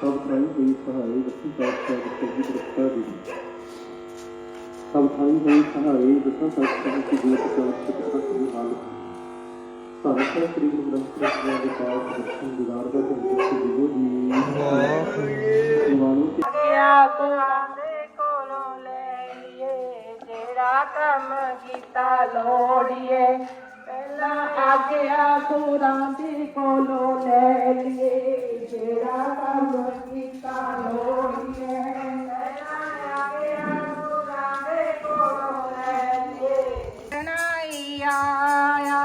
ਸਭ ਥਾਈ ਹੋਈ ਸਹਾਈ ਦਸੀ ਪਾਤਸ਼ਾਹ ਦੀ ਚੰਗੀ ਦੀ। ਸਭ ਥਾਈ ਹੋਈ ਸਹਾਈ ਦਸਾਂ ਪਾਤਸ਼ਾਹ ਦੀ ਜੀਵਤ ਚੌਥ ਦੀ ਹਾਲਤ ਸਾਰਸਾ ਸ੍ਰੀ ਗੁਰੂ ਗ੍ਰੰਥ ਸਾਹਿਬ ਦੇ ਪਾਠ ਦਰਸ਼ਨ ਦੀਦਾਰ ਦਾ ਧੰਨ ਜੀ। ਜੀ ਨਿਵਾਣੋ ਕਿ ਗਿਆ ਕੋਲੋਂ ਲੈ ਲਈਏ, ਜਿਹੜਾ ਕੰਮ ਕੀਤਾ ਲੋੜੀਏ ਪਹਿਲਾਂ ਆਗਿਆ ਗੁਰਾਂ ਦੇ ਕੋਲੋਂ ਲੈ ਲਈਏ ਜਿਹੜਾ ਕੰਮ ਕੀਤਾ ਲੋੜੀਏ ਪਹਿਲਾਂ ਆਗਿਆ ਗੁਰਾਂ ਦੇ ਕੋਲੋਂ ਲੈ ਲਈਏ ਨਾਈ ਆਇਆ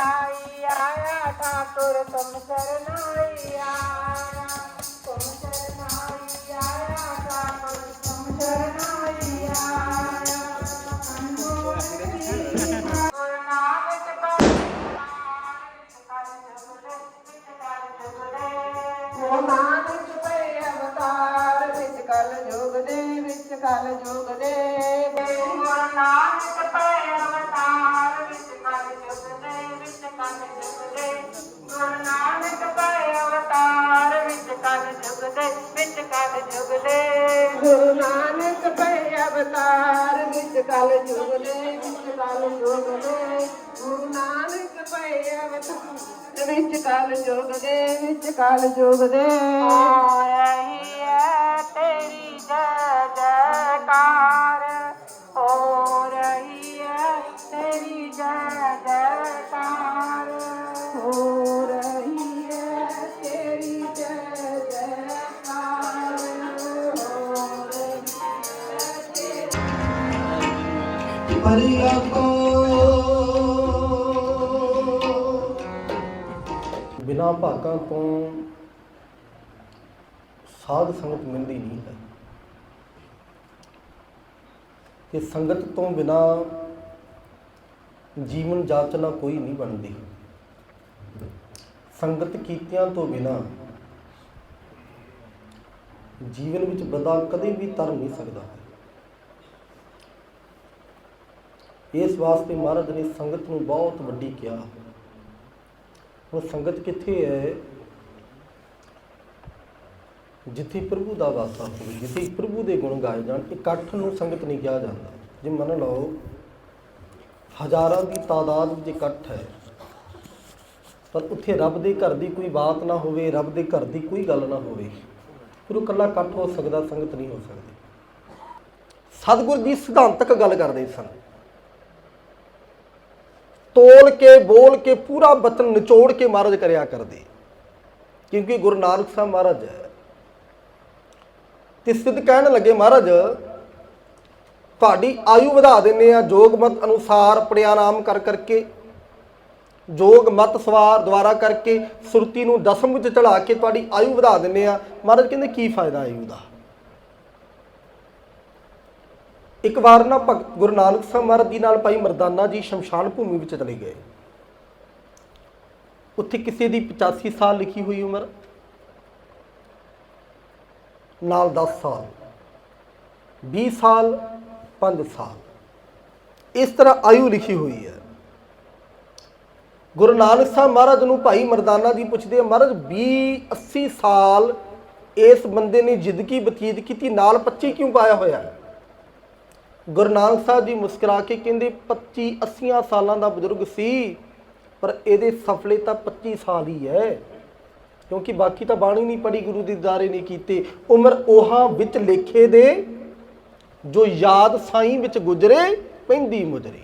ਆਈ ਆਇਆ ਕਲ ਯੁਗ ਦੇ ਵਿੱਚ ਕਲ ਯੁਗ ਦੇ ਗੁਰੂ ਨਾਨਕ ਪਏ ਅਵਤਾਰ। ਵਿੱਚ ਕਲ ਯੁਗ ਦੇ ਵਿੱਚ ਕਲ ਯੁਗ ਦੇ ਹੈ ਤੇਰੀ ਜੈ। ਤੇਰੀ ਕੋ ਬਿਨਾਂ ਭਾਗਾਂ ਤੋਂ ਸਾਧ ਸੰਗਤ ਮਿਲਦੀ ਨਹੀਂ ਹੈ। ਤੇ ਸੰਗਤ ਤੋਂ ਬਿਨਾਂ ਜੀਵਨ ਜਾਚਨਾ ਕੋਈ ਨਹੀਂ ਬਣਦੀ। ਸੰਗਤ ਕੀਤਿਆਂ ਤੋਂ ਬਿਨਾਂ ਜੀਵਨ ਵਿੱਚ ਬੰਦਾ ਕਦੇ ਵੀ ਤਰ ਨਹੀਂ ਸਕਦਾ। ਇਸ ਵਾਸਤੇ ਮਹਾਰਾਜ ਨੇ ਸੰਗਤ ਨੂੰ ਬਹੁਤ ਵੱਡੀ ਕਿਹਾ। ਉਹ ਸੰਗਤ ਕਿੱਥੇ ਹੈ? ਜਿੱਥੇ ਪ੍ਰਭੂ ਦਾ ਵਾਸਾ ਹੋਵੇ, ਜਿੱਥੇ ਪ੍ਰਭੂ ਦੇ ਗੁਣ ਗਾਏ ਜਾਣ, ਇਕੱਠ ਨੂੰ ਸੰਗਤ ਨਹੀਂ ਕਿਹਾ ਜਾਂਦਾ। ਜੇ ਮੰਨ ਲਓ, ਹਜ਼ਾਰਾਂ ਦੀ ਤਾਦਾਦ ਵਿੱਚ ਇਕੱਠ ਹੈ, ਪਰ ਉੱਥੇ ਰੱਬ ਦੇ ਘਰ ਦੀ ਕੋਈ ਬਾਤ ਨਾ ਹੋਵੇ, ਰੱਬ ਦੇ ਘਰ ਦੀ ਕੋਈ ਗੱਲ ਨਾ ਹੋਵੇ, ਫਿਰ ਉਹ ਇਕੱਲਾ ਇਕੱਠ ਹੋ ਸਕਦਾ, ਸੰਗਤ ਨਹੀਂ ਹੋ ਸਕਦੀ। ਸਤਿਗੁਰ ਜੀ ਸਿਧਾਂਤਕ ਗੱਲ ਕਰਦੇ ਸਨ। ਤੋਲ ਕੇ, ਬੋਲ ਕੇ, ਪੂਰਾ ਬਚਨ ਨਿਚੋੜ ਕੇ ਮਹਾਰਾਜ ਕਰਿਆ ਕਰਦੇ। ਕਿਉਂਕਿ ਗੁਰੂ ਨਾਨਕ ਸਾਹਿਬ ਮਹਾਰਾਜ ਹੈ। ਤੇ ਸਿੱਧ ਕਹਿਣ ਲੱਗੇ, ਮਹਾਰਾਜ, ਤੁਹਾਡੀ ਆਯੂ ਵਧਾ ਦਿੰਨੇ ਆ ਜੋਗ ਮਤ ਅਨੁਸਾਰ ਪ੍ਰਿਆਨਾਮ ਕਰ ਕਰਕੇ, ਜੋਗ ਮਤ ਸਵਾਰ ਦੁਆਰਾ ਕਰਕੇ, ਸੁਰਤੀ ਨੂੰ ਦਸਮ ਵਿੱਚ ਚੜਾ ਕੇ ਤੁਹਾਡੀ ਆਯੂ ਵਧਾ ਦਿੰਨੇ ਆ ਮਹਾਰਾਜ ਕਹਿੰਦੇ, ਕੀ ਫਾਇਦਾ ਆਯੂ ਦਾ? ਇੱਕ ਵਾਰ ਨਾ ਭਗਤ ਗੁਰੂ ਨਾਨਕ ਸਾਹਿਬ ਮਹਾਰਾਜ ਜੀ ਨਾਲ ਭਾਈ ਮਰਦਾਨਾ ਜੀ ਸ਼ਮਸ਼ਾਨ ਭੂਮੀ ਵਿੱਚ ਚਲੇ ਗਏ। ਉੱਥੇ ਕਿਸੇ ਦੀ 85 ਸਾਲ ਲਿਖੀ ਹੋਈ ਉਮਰ, ਨਾਲ 10 ਸਾਲ 20 ਸਾਲ 5 ਸਾਲ। ਇਸ ਤਰ੍ਹਾਂ ਆਯੂ ਲਿਖੀ ਹੋਈ ਹੈ। ਗੁਰੂ ਨਾਨਕ ਸਾਹਿਬ ਮਹਾਰਾਜ ਨੂੰ ਭਾਈ ਮਰਦਾਨਾ ਜੀ ਪੁੱਛਦੇ ਆ, ਮਹਾਰਾਜ 20 80 ਸਾਲ ਇਸ ਬੰਦੇ ਨੇ ਜ਼ਿੰਦਗੀ ਬਤੀਤ ਕੀਤੀ, ਨਾਲ 25 ਕਿਉਂ ਪਾਇਆ ਹੋਇਆ ਹੈ? ਗੁਰੂ ਨਾਨਕ ਸਾਹਿਬ ਜੀ ਮੁਸਕਰਾ ਕੇ ਕਹਿੰਦੇ 25 80 ਸਾਲਾਂ ਦਾ ਬਜ਼ੁਰਗ ਸੀ, ਪਰ ਇਹਦੇ ਸਫਲੇ ਤਾਂ 25 ਸਾਲ ਹੀ ਹੈ। ਕਿਉਂਕਿ ਬਾਕੀ ਤਾਂ ਬਾਣੀ ਨਹੀਂ ਪੜੀ ਗੁਰੂ ਦੀ ਦਾਰੇ ਨਹੀਂ ਕੀਤੇ। ਉਮਰ ਉਹਾਂ ਵਿੱਚ ਲੇਖੇ ਦੇ, ਜੋ ਯਾਦ ਸਾਈਂ ਵਿੱਚ ਗੁਜਰੇ, ਪੈਂਦੀ ਮੁਜਰੇ।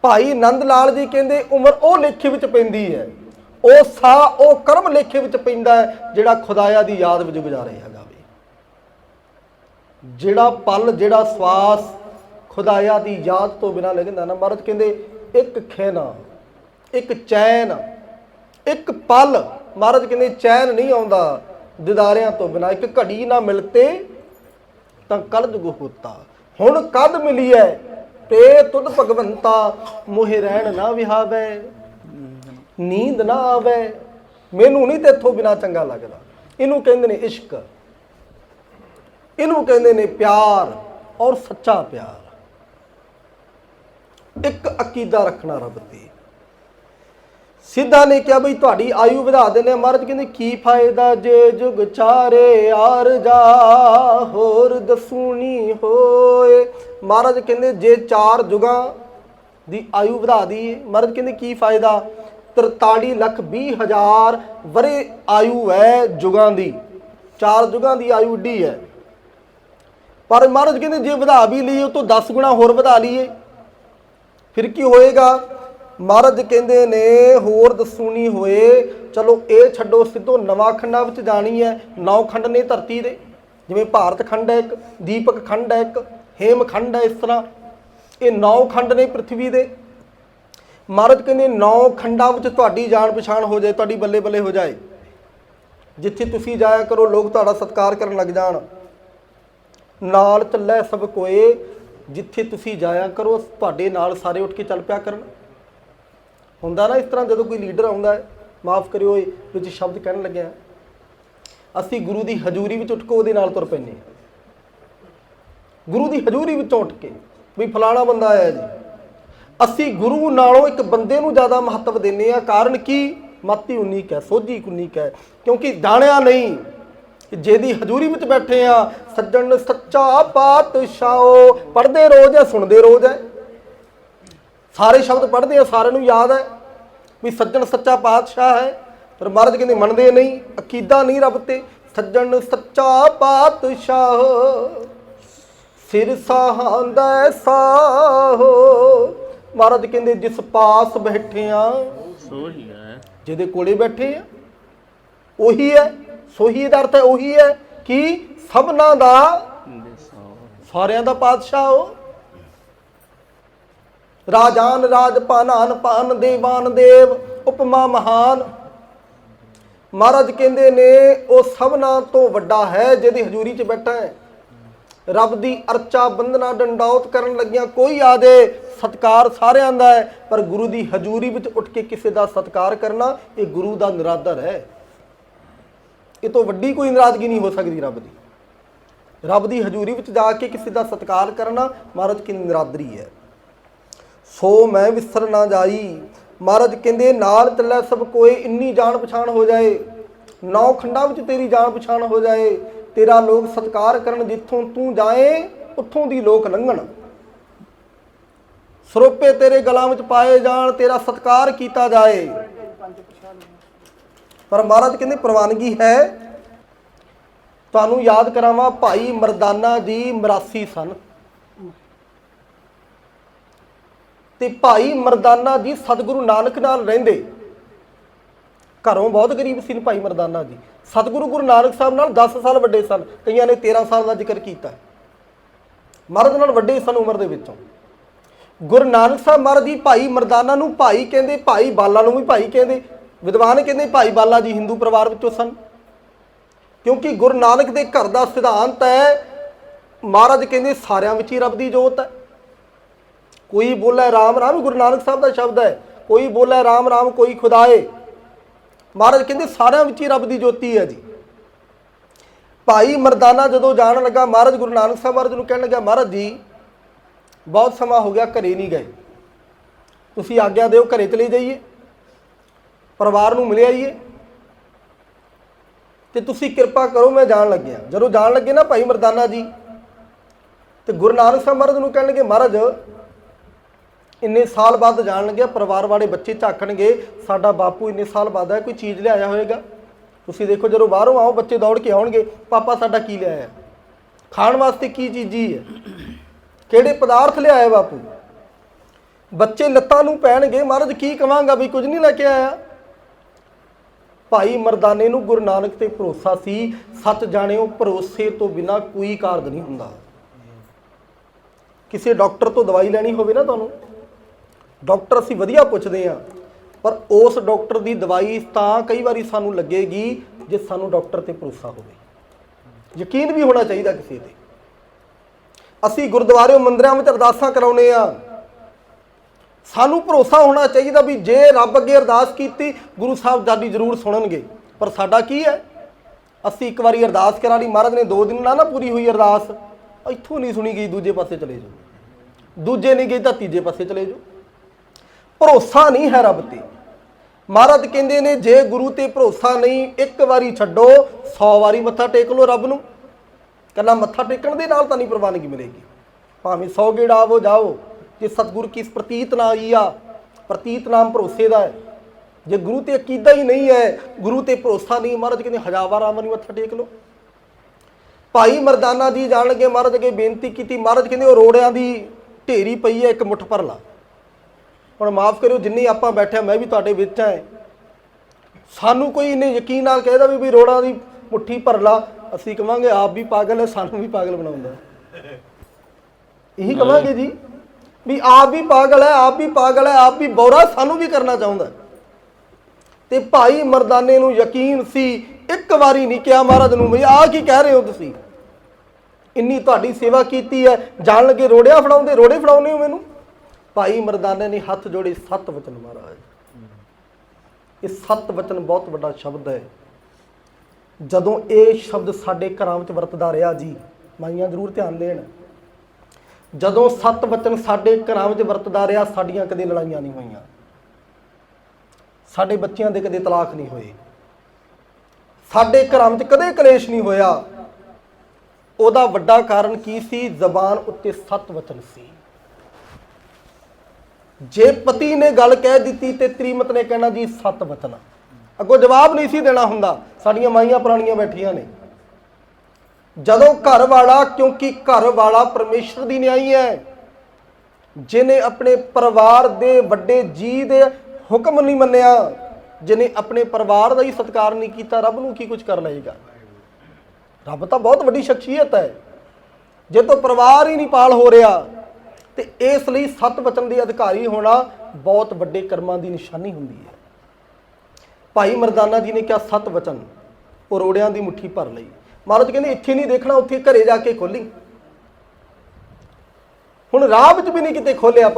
ਭਾਈ ਨੰਦ ਲਾਲ ਜੀ ਕਹਿੰਦੇ, ਉਮਰ ਉਹ ਲੇਖੇ ਵਿੱਚ ਪੈਂਦੀ ਹੈ। ਉਹ ਸਾ ਉਹ ਕਰਮ ਲੇਖੇ ਵਿੱਚ ਪੈਂਦਾ ਹੈ, ਜਿਹੜਾ ਖੁਦਾਇਆ ਦੀ ਯਾਦ ਵਿੱਚ ਗੁਜ਼ਾਰੇ ਹੈਗਾ। ਜਿਹੜਾ ਪਲ, ਜਿਹੜਾ ਸਵਾਸ ਖੁਦਾਇਆ ਦੀ ਯਾਦ ਤੋਂ ਬਿਨਾ ਲੱਗਦਾ ਨਾ ਮਹਾਰਾਜ ਕਹਿੰਦੇ, ਇੱਕ ਖੈਨਾ ਇੱਕ ਚੈਨ, ਇੱਕ ਪਲ। ਮਹਾਰਾਜ ਕਹਿੰਦੇ, ਚੈਨ ਨਹੀਂ ਆਉਂਦਾ ਦਿਦਾਰਿਆਂ ਤੋਂ ਬਿਨਾ, ਇੱਕ ਘੜੀ ਨਾ ਮਿਲਤੇ ਤਾਂ ਕਲਜ ਹੋਤਾ ਹੁਣ ਕਦ ਮਿਲੀ ਹੈ ਤੇ ਤੁਧ ਭਗਵੰਤਾ, ਮੋਹਿ ਰਹਿਣ ਨਾ ਵਿਹਾਵੇ, ਨੀਂਦ ਨਾ ਆਵੇ। ਮੈਨੂੰ ਨਹੀਂ ਤੇਥੋਂ ਬਿਨਾ ਚੰਗਾ ਲੱਗਦਾ। ਇਹਨੂੰ ਕਹਿੰਦੇ ਨੇ ਇਸ਼ਕ। ਇਹਨੂੰ ਕਹਿੰਦੇ ਨੇ ਪਿਆਰ ਔਰ ਸੱਚਾ ਪਿਆਰ। ਇੱਕ ਅਕੀਦਾ ਰੱਖਣਾ ਰੱਬ ਤੇ ਸਿੱਧਾ ਨੇ ਕਿਹਾ ਬਈ ਤੁਹਾਡੀ ਆਯੂ ਵਧਾ ਦਿੰਦੇ ਮਹਾਰਾਜ ਕਹਿੰਦੇ, ਕੀ ਫਾਇਦਾ ਜੇ ਜੁਗ ਚਾਰੇ ਆਰ ਜਾ, ਹੋਰ ਦਸੂਣੀ ਹੋਏ। ਮਹਾਰਾਜ ਕਹਿੰਦੇ, ਜੇ ਚਾਰ ਜੁਗਾਂ ਦੀ ਆਯੂ ਵਧਾ ਦੀ ਮਹਾਰਾਜ ਕਹਿੰਦੇ, ਕੀ ਫਾਇਦਾ? 43 ਲੱਖ 20 ਹਜ਼ਾਰ ਵਰੇ ਆਯੂ ਹੈ ਜੁਗਾਂ ਦੀ। ਚਾਰ ਜੁਗਾਂ ਦੀ ਆਯੂ ਢੀ ਹੈ। ਪਰ ਮਹਾਰਾਜ ਕਹਿੰਦੇ ਜੇ ਵਧਾ ਵੀ ਲਈਏ, ਉਹ ਤੋਂ 10 ਗੁਣਾ ਹੋਰ ਵਧਾ ਲਈਏ। ਫਿਰ ਕੀ ਹੋਏਗਾ? ਮਹਾਰਾਜ ਕਹਿੰਦੇ ਨੇ, ਹੋਰ ਦਸੂਣੀ ਹੋਏ, ਚਲੋ ਇਹ ਛੱਡੋ, ਸਿੱਧੋ ਨਵਾਂ ਖੰਡਾਂ ਵਿੱਚ ਜਾਣੀ ਹੈ, ਨੌ ਖੰਡ ਨੇ ਧਰਤੀ ਦੇ। ਜਿਵੇਂ ਭਾਰਤ ਖੰਡ ਹੈ ਇੱਕ, ਦੀਪਕ ਖੰਡ ਹੈ ਇੱਕ, ਹੇਮ ਖੰਡ ਹੈ ਇਸ ਤਰ੍ਹਾਂ। ਇਹ ਨੌ ਖੰਡ ਨੇ ਪ੍ਰithvi ਦੇ। ਮਹਾਰਾਜ ਕਹਿੰਦੇ ਨੌ ਖੰਡਾਂ ਵਿੱਚ ਤੁਹਾਡੀ ਜਾਣ ਪਛਾਣ ਹੋ ਜਾਏ, ਤੁਹਾਡੀ ਬੱਲੇ ਬੱਲੇ ਹੋ ਜਾਏ। ਜਿੱਥੇ ਤੁਸੀਂ ਜਾਇਆ ਕਰੋ, ਲੋਕ ਤੁਹਾਡਾ ਸਤਿਕਾਰ ਕਰਨ ਲੱਗ ਜਾਣ। ਨਾਲ ਚੱਲੇ ਸਭ ਕੋਏ, ਜਿੱਥੇ ਤੁਸੀਂ ਜਾਇਆ ਕਰੋ, ਤੁਹਾਡੇ ਨਾਲ ਸਾਰੇ ਉੱਠ ਕੇ ਚੱਲ ਪਿਆ ਕਰਨ। ਹੁੰਦਾ ਨਾ ਇਸ ਤਰ੍ਹਾਂ ਜਦੋਂ ਕੋਈ ਲੀਡਰ ਆਉਂਦਾ ਹੈ, ਮਾਫ ਕਰਿਓ ਵਿੱਚ ਸ਼ਬਦ ਕਹਿਣ ਲੱਗਿਆ ਅਸੀਂ ਗੁਰੂ ਦੀ ਹਜ਼ੂਰੀ ਵਿੱਚ ਉੱਠ ਕੇ ਉਹਦੇ ਨਾਲ ਤੁਰ ਪੈਂਦੇ ਹਾਂ। ਗੁਰੂ ਦੀ ਹਜ਼ੂਰੀ ਵਿੱਚੋਂ ਉੱਠ ਕੇ, ਵੀ ਫਲਾਣਾ ਬੰਦਾ ਆਇਆ ਜੀ। ਅਸੀਂ ਗੁਰੂ ਨਾਲੋਂ ਇੱਕ ਬੰਦੇ ਨੂੰ ਜ਼ਿਆਦਾ ਮਹੱਤਵ ਦਿੰਦੇ ਆ ਕਾਰਨ ਕੀ? ਮਾਤੀ ਉਨੀਕ ਹੈ, ਸੋਝੀ ਉਨੀਕ ਹੈ, ਕਿਉਂਕਿ ਜਾਣਿਆ ਨਹੀਂ ਕਿ ਜਿਹਦੀ ਹਜ਼ੂਰੀ ਵਿੱਚ ਬੈਠੇ ਆ ਸੱਜਣ ਸੱਚਾ ਪਾਤਸ਼ਾਹੋ ਪੜ੍ਹਦੇ ਰੋਜ਼ ਹੈ ਸੁਣਦੇ ਰੋਜ਼ ਹੈ ਸਾਰੇ ਸ਼ਬਦ ਪੜ੍ਹਦੇ ਆ ਸਾਰਿਆਂ ਨੂੰ ਯਾਦ ਹੈ ਵੀ ਸੱਜਣ ਸੱਚਾ ਪਾਤਸ਼ਾਹ ਹੈ ਪਰ ਮਹਾਰਾਜ ਕਹਿੰਦੇ ਮੰਨਦੇ ਨਹੀਂ ਅਕੀਦਾ ਨਹੀਂ ਰੱਬ ਤੇ ਸੱਜਣ ਸੱਚਾ ਪਾਤਸ਼ਾਹ। ਸਿਰ ਸਾਹਾਂਦਾ ਸਾਹੋ। ਮਹਾਰਾਜ ਕਹਿੰਦੇ ਜਿਸ ਪਾਸ ਬੈਠੇ ਆ ਜਿਹਦੇ ਕੋਲੇ ਬੈਠੇ ਆ ਉਹੀ ਹੈ ਸੋਹੀ ਇਹਦਾ ਅਰਥ ਹੈ, ਉਹੀ ਹੈ ਕਿ ਸਭਨਾ ਦਾ ਸਾਰਿਆਂ ਦਾ ਪਾਤਸ਼ਾਹ ਉਹ। ਰਾਜਾਨ ਰਾਜ ਪਾਨਾਨ ਪਾਨ ਦੇਵਾਨ ਦੇਵ, ਉਪਮਾ ਮਹਾਨ। ਮਹਾਰਾਜ ਕਹਿੰਦੇ ਨੇ, ਉਹ ਸਭਨਾ ਤੋਂ ਵੱਡਾ ਹੈ ਜਿਹਦੀ ਹਜ਼ੂਰੀ 'ਚ ਬੈਠਾ ਹੈ। ਰੱਬ ਦੀ ਅਰਚਾ ਬੰਦਨਾ ਡੰਡੌਤ ਕਰਨ ਲੱਗਿਆਂ, ਕੋਈ ਆਦੇ ਸਤਕਾਰ ਸਾਰਿਆਂ ਦਾ ਹੈ, ਪਰ ਗੁਰੂ ਦੀ ਹਜ਼ੂਰੀ ਵਿੱਚ ਉੱਠ ਕੇ ਕਿਸੇ ਦਾ ਸਤਕਾਰ ਕਰਨਾ, ਇਹ ਗੁਰੂ ਦਾ ਨਿਰਾਦਰ ਹੈ। ਇਹ ਤੋਂ ਵੱਡੀ ਕੋਈ ਨਾਰਾਜ਼ਗੀ ਨਹੀਂ ਹੋ ਸਕਦੀ ਰੱਬ ਦੀ। ਰੱਬ ਦੀ ਹਜ਼ੂਰੀ ਵਿੱਚ ਜਾ ਕੇ ਕਿਸੇ ਦਾ ਸਤਿਕਾਰ ਕਰਨਾ ਮਹਾਰਾਜ ਕੀ ਨਰਾਦਰੀ ਹੈ। ਸੋ ਮੈਂ ਵਿਸਰ ਨਾ ਜਾਈ। ਮਹਾਰਾਜ ਕਹਿੰਦੇ, ਨਾਲ ਚੱਲੇ ਸਭ ਕੋਈ ਇੰਨੀ ਜਾਣ ਪਛਾਣ ਹੋ ਜਾਏ। ਨੌ ਖੰਡਾਂ ਵਿੱਚ ਤੇਰੀ ਜਾਣ ਪਛਾਣ ਹੋ ਜਾਏ। ਤੇਰਾ ਲੋਕ ਸਤਕਾਰ ਕਰਨ ਜਿੱਥੋਂ ਤੂੰ ਜਾਏ, ਉੱਥੋਂ ਦੀ ਲੋਕ ਲੰਘਣ। ਸਰੋਪੇ ਤੇਰੇ ਗਲਾਂ ਵਿੱਚ ਪਾਏ ਜਾਣ, ਤੇਰਾ ਸਤਕਾਰ ਕੀਤਾ ਜਾਏ। ਪਰ ਮਹਾਰਾਜ ਕਹਿੰਦੇ ਪ੍ਰਵਾਨਗੀ ਹੈ। ਤੁਹਾਨੂੰ ਯਾਦ ਕਰਾਵਾਂ ਭਾਈ ਮਰਦਾਨਾ ਜੀ 82 ਸਨ। ਤੇ ਭਾਈ ਮਰਦਾਨਾ ਜੀ ਸਤਿਗੁਰੂ ਨਾਨਕ ਨਾਲ ਰਹਿੰਦੇ। ਘਰੋਂ ਬਹੁਤ ਗਰੀਬ ਸੀ ਭਾਈ ਮਰਦਾਨਾ ਜੀ। ਸਤਿਗੁਰੂ ਗੁਰੂ ਨਾਨਕ ਸਾਹਿਬ ਨਾਲ 10 ਸਾਲ ਵੱਡੇ ਸਨ। ਕਈਆਂ ਨੇ 13 ਸਾਲ ਦਾ ਜ਼ਿਕਰ ਕੀਤਾ। ਮਹਾਰਾਜ ਨਾਲ ਵੱਡੇ ਸਨ ਉਮਰ ਦੇ ਵਿੱਚੋਂ। ਗੁਰੂ ਨਾਨਕ ਸਾਹਿਬ ਮਹਾਰਾਜ ਜੀ ਭਾਈ ਮਰਦਾਨਾ ਨੂੰ ਭਾਈ ਕਹਿੰਦੇ, ਭਾਈ ਬਾਲਾ ਨੂੰ ਵੀ ਭਾਈ ਕਹਿੰਦੇ। ਵਿਦਵਾਨ ਕਹਿੰਦੇ ਭਾਈ ਬਾਲਾ ਜੀ ਹਿੰਦੂ ਪਰਿਵਾਰ ਵਿੱਚੋਂ ਸਨ। ਕਿਉਂਕਿ ਗੁਰੂ ਨਾਨਕ ਦੇ ਘਰ ਦਾ ਸਿਧਾਂਤ ਹੈ, ਮਹਾਰਾਜ ਕਹਿੰਦੇ ਸਾਰਿਆਂ ਵਿੱਚ ਹੀ ਰੱਬ ਦੀ ਜੋਤ ਹੈ। ਕੋਈ ਬੋਲੇ ਰਾਮ ਰਾਮ, ਗੁਰੂ ਨਾਨਕ ਸਾਹਿਬ ਦਾ ਸ਼ਬਦ ਹੈ। ਕੋਈ ਬੋਲੇ ਰਾਮ ਰਾਮ, ਕੋਈ ਖੁਦਾਏ। ਮਹਾਰਾਜ ਕਹਿੰਦੇ ਸਾਰਿਆਂ ਵਿੱਚ ਹੀ ਰੱਬ ਦੀ ਜੋਤੀ ਹੈ ਜੀ। ਭਾਈ ਮਰਦਾਨਾ ਜਦੋਂ ਜਾਣ ਲੱਗਾ, ਮਹਾਰਾਜ ਗੁਰੂ ਨਾਨਕ ਸਾਹਿਬ ਮਹਾਰਾਜ ਨੂੰ ਕਹਿਣ ਲੱਗਾ ਮਹਾਰਾਜ ਜੀ, ਬਹੁਤ ਸਮਾਂ ਹੋ ਗਿਆ, ਘਰੇ ਨਹੀਂ ਗਏ। ਤੁਸੀਂ ਆਗਿਆ ਦਿਓ, ਘਰੇ ਚਲੇ ਜਾਈਏ। ਪਰਿਵਾਰ ਨੂੰ ਮਿਲ ਆਈਏ। ਤੇ ਤੁਸੀਂ ਕਿਰਪਾ ਕਰੋ, ਮੈਂ ਜਾਣ ਲੱਗਿਆ। ਜਦੋਂ ਜਾਣ ਲੱਗੇ ਨਾ ਭਾਈ ਮਰਦਾਨਾ ਜੀ, ਤੇ ਗੁਰੂ ਨਾਨਕ ਸਾਹਿਬ ਮਹਾਰਾਜ ਨੂੰ ਕਹਿਣ ਲੱਗੇ ਮਹਾਰਾਜ, ਇੰਨੇ ਸਾਲ ਬਾਅਦ ਜਾਣ ਲੱਗਿਆ, ਪਰਿਵਾਰ ਵਾਲੇ ਬੱਚੇ ਝਾਕਣਗੇ, ਸਾਡਾ ਬਾਪੂ ਇੰਨੇ ਸਾਲ ਬਾਅਦ ਹੈ ਕੋਈ ਚੀਜ਼ ਲਿਆਇਆ ਹੋਵੇਗਾ ਤੁਸੀਂ ਦੇਖੋ, ਜਦੋਂ ਬਾਹਰੋਂ ਆਓ, ਬੱਚੇ ਦੌੜ ਕੇ ਆਉਣਗੇ, ਪਾਪਾ, ਸਾਡਾ ਕੀ ਲਿਆਇਆ ਖਾਣ ਵਾਸਤੇ ਕੀ ਚੀਜ਼ੀ ਹੈ? ਕਿਹੜੇ ਪਦਾਰਥ ਲਿਆਇਆ ਬਾਪੂ? ਬੱਚੇ ਲੱਤਾਂ ਨੂੰ ਪੈਣਗੇ, ਮਹਾਰਾਜ, ਕੀ ਕਵਾਂਗਾ ਵੀ ਕੁਝ ਨਹੀਂ ਲੈ ਕੇ ਆਇਆ? ਭਾਈ ਮਰਦਾਨੇ ਨੂੰ ਗੁਰੂ ਨਾਨਕ ਤੇ ਭਰੋਸਾ ਸੀ ਸੱਚ ਜਾਣਿਓ ਭਰੋਸੇ ਤੋਂ ਬਿਨਾ ਕੋਈ ਕਾਰਜ ਨਹੀਂ ਹੁੰਦਾ। ਕਿਸੇ ਡਾਕਟਰ ਤੋਂ ਦਵਾਈ ਲੈਣੀ ਹੋਵੇ ਨਾ ਤੁਹਾਨੂੰ, ਡਾਕਟਰ ਅਸੀਂ ਵਧੀਆ ਪੁੱਛਦੇ ਆ ਪਰ ਉਸ ਡਾਕਟਰ ਦੀ ਦਵਾਈ ਤਾਂ ਕਈ ਵਾਰੀ ਸਾਨੂੰ ਲੱਗੇਗੀ ਜੇ ਸਾਨੂੰ ਡਾਕਟਰ ਤੇ ਭਰੋਸਾ ਹੋਵੇ। ਯਕੀਨ ਵੀ ਹੋਣਾ ਚਾਹੀਦਾ ਕਿਸੇ ਤੇ। ਅਸੀਂ ਗੁਰਦੁਆਰੇ ਮੰਦਿਰਾਂ ਵਿੱਚ ਅਰਦਾਸਾਂ ਕਰਾਉਨੇ ਆ ਸਾਨੂੰ ਭਰੋਸਾ ਹੋਣਾ ਚਾਹੀਦਾ ਵੀ ਜੇ ਰੱਬ ਅੱਗੇ ਅਰਦਾਸ ਕੀਤੀ, ਗੁਰੂ ਸਾਹਿਬ ਸਾਡੀ ਜ਼ਰੂਰ ਸੁਣਨਗੇ। ਪਰ ਸਾਡਾ ਕੀ ਹੈ? ਅਸੀਂ ਇੱਕ ਵਾਰੀ ਅਰਦਾਸ ਕਰਾ ਲਈ ਮਹਾਰਾਜ ਨੇ ਦੋ ਦਿਨ ਨਾ ਨਾ ਪੂਰੀ ਹੋਈ ਅਰਦਾਸ, ਇੱਥੋਂ ਨਹੀਂ ਸੁਣੀ ਗਈ, ਦੂਜੇ ਪਾਸੇ ਚਲੇ ਜਾਓ। ਦੂਜੇ ਨਹੀਂ ਗਈ ਤਾਂ ਤੀਜੇ ਪਾਸੇ ਚਲੇ ਜਾਓ। ਭਰੋਸਾ ਨਹੀਂ ਹੈ ਰੱਬ ਤੇ। ਮਹਾਰਾਜ ਕਹਿੰਦੇ ਨੇ, ਜੇ ਗੁਰੂ ਤੇ ਭਰੋਸਾ ਨਹੀਂ, ਇੱਕ ਵਾਰੀ ਛੱਡੋ 100 ਵਾਰੀ ਮੱਥਾ ਟੇਕ ਲਓ ਰੱਬ ਨੂੰ। ਕੱਲਾ ਮੱਥਾ ਟੇਕਣ ਦੇ ਨਾਲ ਤਾਂ ਨਹੀਂ ਪ੍ਰਵਾਨਗੀ ਮਿਲੇਗੀ। ਭਾਵੇਂ 100 ਗੇੜਾ ਆਵੋ ਜਾਓ ਜੇ ਸਤਿਗੁਰ ਕੀ ਪ੍ਰਤੀਤ ਨਾ ਆਈ ਆ? ਪ੍ਰਤੀਤ ਨਾਮ ਭਰੋਸੇ ਦਾ ਹੈ। ਜੇ ਗੁਰੂ ਤੇ ਅਕੀਦਾ ਹੀ ਨਹੀਂ ਹੈ ਗੁਰੂ ਤੇ ਭਰੋਸਾ ਨਹੀਂ ਮਹਾਰਾਜ ਕਹਿੰਦੇ ਹਜ਼ਾਰ ਵਾਰ ਆਵਾਂ ਮੱਥਾ ਟੇਕ ਲਓ। ਭਾਈ ਮਰਦਾਨਾ ਜੀ ਜਾਣ ਲੱਗੇ ਮਹਾਰਾਜ ਅੱਗੇ ਬੇਨਤੀ ਕੀਤੀ ਮਹਾਰਾਜ ਕਹਿੰਦੇ ਉਹ ਰੋੜਿਆਂ ਦੀ ਢੇਰੀ ਪਈ ਹੈ ਇੱਕ ਮੁੱਠ ਭਰ ਲਾ। ਹੁਣ ਮਾਫ ਕਰਿਓ ਜਿੰਨੀ ਆਪਾਂ ਬੈਠੇ ਹਾਂ, ਮੈਂ ਵੀ ਤੁਹਾਡੇ ਵਿੱਚ ਹਾਂ। ਸਾਨੂੰ ਕੋਈ ਇਹਨੇ ਯਕੀਨ ਨਾਲ ਕਹਿਦਾ ਵੀ ਵੀ ਰੋੜਾਂ ਦੀ ਮੁੱਠੀ ਭਰ ਲਾ ਅਸੀਂ ਕਵਾਂਗੇ ਆਪ ਵੀ ਪਾਗਲ ਹੈ ਸਾਨੂੰ ਵੀ ਪਾਗਲ ਬਣਾਉਂਦਾ। ਇਹੀ ਕਵਾਂਗੇ ਜੀ। ਵੀ ਆਪ ਵੀ ਪਾਗਲ ਹੈ, ਆਪ ਵੀ ਪਾਗਲ ਹੈ, ਆਪ ਵੀ ਬੌਰਾ ਸਾਨੂੰ ਵੀ ਕਰਨਾ ਚਾਹੁੰਦਾ ਹੈ। ਤੇ ਭਾਈ ਮਰਦਾਨੇ ਨੂੰ ਯਕੀਨ ਸੀ, ਇੱਕ ਵਾਰੀ ਨਹੀਂ ਕਿਹਾ ਮਹਾਰਾਜ ਨੂੰ, ਵੀ ਆਹ ਕੀ ਕਹਿ ਰਹੇ ਹੋ ਤੁਸੀਂ? ਇੰਨੀ ਤੁਹਾਡੀ ਸੇਵਾ ਕੀਤੀ ਹੈ, ਜਾਣ ਲੱਗੇ ਰੋੜਿਆ ਫੜਾਉਂਦੇ, ਰੋੜੇ ਫੜਾਉਂਦੇ ਹੋ ਮੈਨੂੰ? ਭਾਈ ਮਰਦਾਨੇ ਨੇ ਹੱਥ ਜੋੜੇ ਸੱਤ ਵਚਨ ਮਹਾਰਾਜ। ਇਹ ਸੱਤ ਵਚਨ ਬਹੁਤ ਵੱਡਾ ਸ਼ਬਦ ਹੈ। ਜਦੋਂ ਇਹ ਸ਼ਬਦ ਸਾਡੇ ਘਰਾਂ ਵਿੱਚ ਵਰਤਦਾ ਰਿਹਾ ਜੀ, ਮਾਈਆਂ ਜ਼ਰੂਰ ਧਿਆਨ ਦੇਣ। ਜਦੋਂ ਸੱਤ ਵਚਨ ਸਾਡੇ ਘਰਾਂ ਵਿੱਚ ਵਰਤਦਾ ਰਿਹਾ, ਸਾਡੀਆਂ ਕਦੇ ਲੜਾਈਆਂ ਨਹੀਂ ਹੋਈਆਂ। ਸਾਡੇ ਬੱਚਿਆਂ ਦੇ ਕਦੇ ਤਲਾਕ ਨਹੀਂ ਹੋਏ। ਸਾਡੇ ਘਰਾਂ ਵਿੱਚ ਕਦੇ ਕਲੇਸ਼ ਨਹੀਂ ਹੋਇਆ। ਉਹਦਾ ਵੱਡਾ ਕਾਰਨ ਕੀ ਸੀ? ਜ਼ਬਾਨ ਉੱਤੇ ਸੱਤ ਵਚਨ ਸੀ। ਜੇ ਪਤੀ ਨੇ ਗੱਲ ਕਹਿ ਦਿੱਤੀ ਤੇ ਤ੍ਰੀਮਤ ਨੇ ਕਹਿਣਾ ਜੀ ਸੱਤ ਵਚਨ ਅੱਗੋਂ ਜਵਾਬ ਨਹੀਂ ਸੀ ਦੇਣਾ ਹੁੰਦਾ। ਸਾਡੀਆਂ ਮਾਈਆਂ ਪੁਰਾਣੀਆਂ ਬੈਠੀਆਂ ਨੇ। ਜਦੋਂ ਘਰ ਵਾਲਾ ਕਿਉਂਕਿ ਘਰ ਵਾਲਾ ਪਰਮੇਸ਼ਰ ਦੀ ਨਿਆਈ ਹੈ, ਜਿਨੇ ਆਪਣੇ ਪਰਿਵਾਰ ਦੇ ਵੱਡੇ ਜੀ ਦੇ ਹੁਕਮ ਨਹੀਂ ਮੰਨਿਆ, ਜਿਨੇ ਆਪਣੇ ਪਰਿਵਾਰ ਦਾ ਹੀ ਸਤਿਕਾਰ ਨਹੀਂ ਕੀਤਾ, ਰੱਬ ਨੂੰ ਕੀ ਕੁਝ ਕਰ ਲਏਗਾ ਰੱਬ ਤਾਂ ਬਹੁਤ ਵੱਡੀ ਸ਼ਖਸੀਅਤ ਹੈ। ਜੇ ਤੋਂ ਪਰਿਵਾਰ ਹੀ ਨਹੀਂ ਪਾਲ ਹੋ ਰਿਹਾ, ਤੇ ਇਸ ਲਈ ਸਤ ਵਚਨ ਦੇ ਅਧਿਕਾਰੀ ਹੋਣਾ ਬਹੁਤ ਵੱਡੇ ਕਰਮਾਂ ਦੀ ਨਿਸ਼ਾਨੀ ਹੁੰਦੀ ਹੈ। ਭਾਈ ਮਰਦਾਨਾ ਜੀ ਨੇ ਕਿਹਾ, ਸਤ ਵਚਨ, ਉਹ ਰੋੜਿਆਂ ਦੀ ਮੁੱਠੀ ਭਰ ਲਈ। ਮਹਾਰਾਜ ਕਹਿੰਦੇ ਇੱਥੇ ਨਹੀਂ ਦੇਖਣਾ, ਉੱਥੇ ਘਰੇ ਜਾ ਕੇ ਖੋਲੀ। ਹੁਣ ਰਾਹ ਵਿੱਚ ਵੀ ਨਹੀਂ ਕਿਤੇ ਖੋਲਿਆ